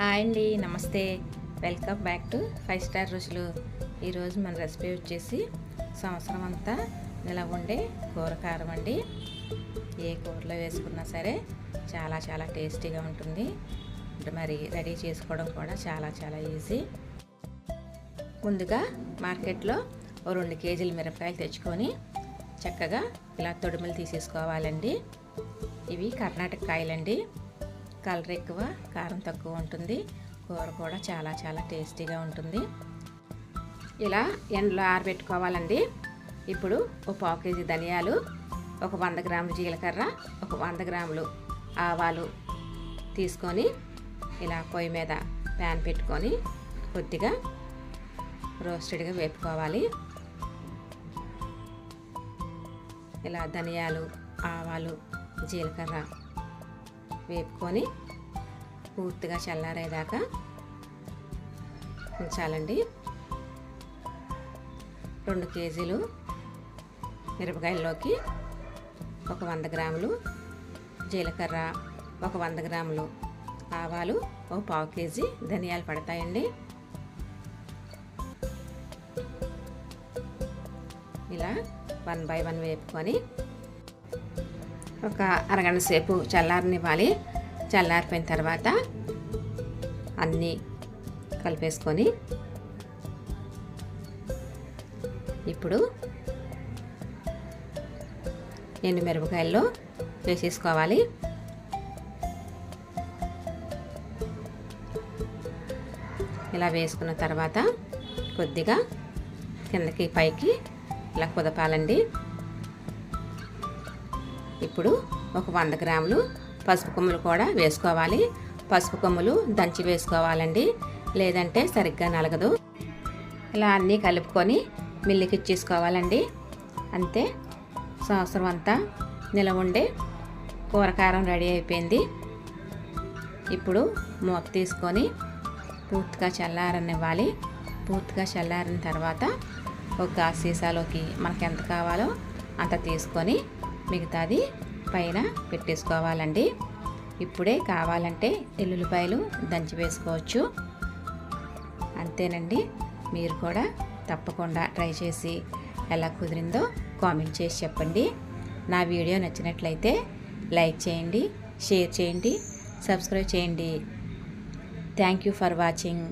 Hi అండి నమస్తే. Welcome back to five star రుచులు. ఈరోజు మన రెసిపీ వచ్చేసి సంవత్సరం అంతా నిలవ ఉండే కూర కారం అండి. ఏ కూరలో వేసుకున్నా సరే చాలా చాలా టేస్టీగా ఉంటుంది. మరి రెడీ చేసుకోవడం కూడా చాలా చాలా ఈజీ ముందుగా మార్కెట్లో ఓ రెండు కేజీల మిరపకాయలు తెచ్చుకొని చక్కగా ఇలా తొడుములు తీసేసుకోవాలండి. ఇవి కర్ణాటక కాయలండి. కలర్ ఎక్కువ కారం తక్కువ ఉంటుంది. కూర కూడా చాలా చాలా టేస్టీగా ఉంటుంది. ఇలా ఎండలో ఆరబెట్టుకోవాలండి. ఇప్పుడు ఒక పావు కేజీ ధనియాలు ఒక వంద గ్రాములు జీలకర్ర ఒక వంద గ్రాములు ఆవాలు తీసుకొని ఇలా పొయ్యి మీద ప్యాన్ పెట్టుకొని కొద్దిగా రోస్టెడ్గా వేపుకోవాలి. ఇలా ధనియాలు ఆవాలు జీలకర్ర వేపుకొని పూర్తిగా చల్లారేదాకా ఉంచాలండి. రెండు కేజీలు మిరపకాయల్లోకి ఒక వంద గ్రాములు జీలకర్ర ఒక వంద గ్రాములు ఆవాలు ఒక పావు కేజీ ధనియాలు పడతాయండి. ఇలా వన్ బై వన్ వేపుకొని ఒక అరగంట సేపు చల్లారనివ్వాలి. చల్లారిపోయిన తర్వాత అన్నీ కలిపేసుకొని ఇప్పుడు ఎండు మిరపకాయల్లో వేసేసుకోవాలి. ఇలా వేసుకున్న తర్వాత కొద్దిగా కిందకి పైకి ఇలా కుదపాలండి. ఇప్పుడు ఒక వంద గ్రాములు పసుపు కొమ్ములు కూడా వేసుకోవాలి. పసుపు కొమ్ములు దంచి వేసుకోవాలండి. లేదంటే సరిగ్గా నలగదు. ఇలా అన్నీ కలుపుకొని మిల్లికి ఇచ్చేసుకోవాలండి. అంతే. సంవత్సరం అంతా నిలవ ఉండే కూరకారం రెడీ అయిపోయింది. ఇప్పుడు మూత తీసుకొని పూర్తిగా చల్లారనివ్వాలి. పూర్తిగా చల్లారిన తర్వాత ఒక సీసాలోకి మనకు ఎంత కావాలో అంత తీసుకొని మిగతాది పైన పెట్టేసుకోవాలండి. ఇప్పుడే కావాలంటే ఎల్లుల్లిపాయలు దంచి వేసుకోవచ్చు. అంతేనండి. మీరు కూడా తప్పకుండా ట్రై చేసి ఎలా కుదిరిందో కామెంట్ చేసి చెప్పండి. నా వీడియో నచ్చినట్లయితే లైక్ చేయండి షేర్ చేయండి సబ్స్క్రైబ్ చేయండి. Thank you for watching.